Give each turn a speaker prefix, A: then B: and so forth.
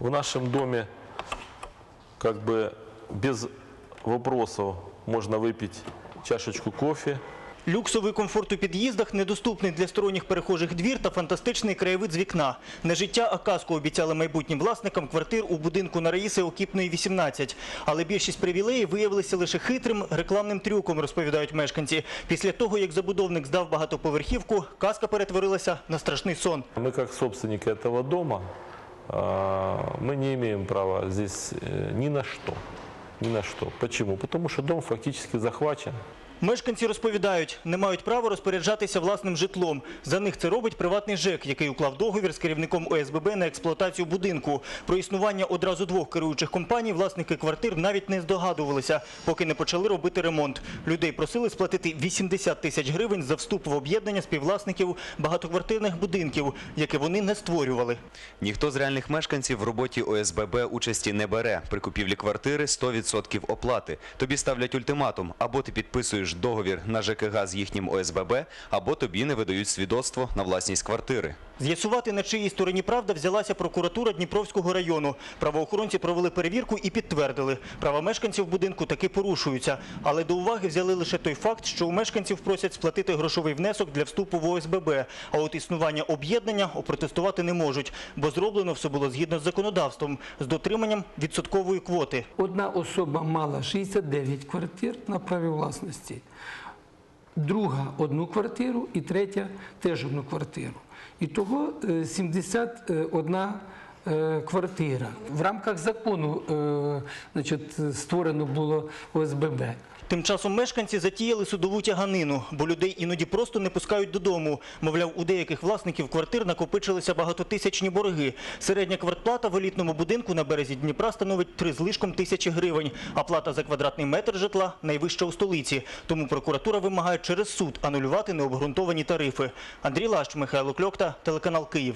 A: В нашем доме как бы без вопросов можно выпить чашечку кофе,
B: Люксовий комфорт у під'їздах, недоступний для сторонніх перехожих двір та фантастичний краєвид з вікна. Не життя, а казку обіцяли майбутнім власникам квартир у будинку на Раїси Окіпної 18. Але більшість привілеїв виявилися лише хитрим рекламним трюком, розповідають мешканці. Після того, як забудовник здав багатоповерхівку, казка перетворилася на страшний сон.
A: Мы как собственники этого дома, а, мы не имеем права здесь э, ни на что. Ни на что. Почему? Потому что дом фактически захвачен.
B: Мешканці розповідають, не мають права розпоряджатися власним житлом. За них це робить приватний ЖЕК, який уклав договір з керівником ОСББ на експлуатацію будинку. Про існування одразу двох керуючих компаній власники квартир навіть не здогадувалися, поки не почали робити ремонт. Людей просили сплатити 80 тисяч гривень за вступ в об'єднання співвласників багатоквартирних будинків, яке вони не створювали.
C: Ніхто з реальних мешканців в роботі ОСББ участі не бере. При купівлі квартири 100% оплати. Тобі ставлять ультиматум, або ти підписуєш договір на ЖКГ з їхнім ОСББ, або тобі не видають свідоцтво на власність квартири.
B: З'ясувати, на чиїй стороні правда, взялася прокуратура Дніпровського району. Правоохоронці провели перевірку і підтвердили, права мешканців будинку таки порушуються. Але до уваги взяли лише той факт, що у мешканців просять сплатити грошовий внесок для вступу в ОСББ. А от існування об'єднання опротестувати не можуть, бо зроблено все було згідно з законодавством, з дотриманням відсоткової квоти.
D: Одна особа мала 69 квартир на праві власності, друга одну квартиру і третя теж одну квартиру. І того е, 71 е, квартира. В рамках закону е, значить, створено було ОСББ.
B: Тим часом мешканці затіяли судову тяганину, бо людей іноді просто не пускають додому. Мовляв, у деяких власників квартир накопичилися багатотисячні борги. Середня квартплата в елітному будинку на березі Дніпра становить три з лишком тисячі гривень, а плата за квадратний метр житла найвища у столиці. Тому прокуратура вимагає через суд анулювати необґрунтовані тарифи. Андрій Лащ, Михайло Кльокта, телеканал Київ.